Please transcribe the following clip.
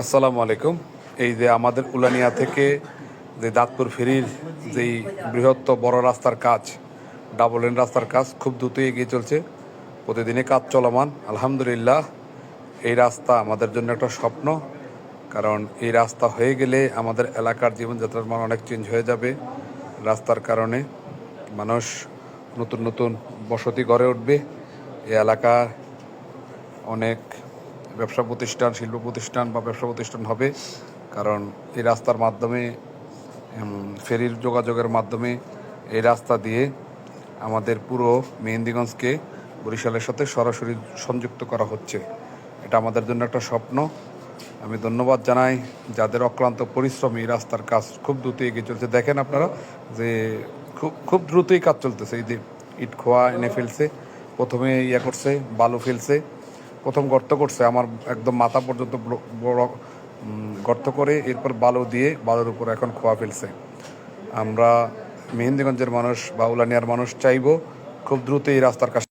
আসসালামু আলাইকুম। এই যে আমাদের উলানিয়া থেকে যে দাঁতপুর ফেরির যেই বৃহত্ত বড় রাস্তার কাজ ডাবল লেন রাস্তার কাজ খুব দ্রুত এগিয়ে চলছে। প্রতিদিনই কাজ চলমান। আলহামদুলিল্লাহ, এই রাস্তা আমাদের জন্য একটা স্বপ্ন। কারণ এই রাস্তা হয়ে গেলে আমাদের এলাকার জীবনযাত্রার মান অনেক চেঞ্জ হয়ে যাবে। রাস্তার কারণে মানুষ নতুন নতুন বসতি গড়ে উঠবে। এই এলাকা অনেক ব্যবসা প্রতিষ্ঠান, শিল্প প্রতিষ্ঠান বা ব্যবসা প্রতিষ্ঠান হবে। কারণ এই রাস্তার মাধ্যমে ফেরির যোগাযোগের মাধ্যমে এই রাস্তা দিয়ে আমাদের পুরো মেহেন্দিগঞ্জকে বরিশালের সাথে সরাসরি সংযুক্ত করা হচ্ছে। এটা আমাদের জন্য একটা স্বপ্ন। আমি ধন্যবাদ জানাই। যাদের অক্লান্ত পরিশ্রম এই রাস্তার কাজ খুব দ্রুত এগিয়ে চলছে। দেখেন আপনারা যে খুব খুব দ্রুতই কাজ চলতেছে। এই যে ইট খোয়া এনে ফেলছে প্রথমে ইয়ে করছে, বালু ফেলছে। প্রথম গর্ত করছে, আমার একদম মাথা পর্যন্ত বড়- গর্ত করে এরপর বালু দিয়ে বালুর উপর এখন খোয়া ফেলছে। আমরা মেহেন্দিগঞ্জের মানুষ বা উলানিয়ার মানুষ চাইব, খুব দ্রুত এই রাস্তার কাজ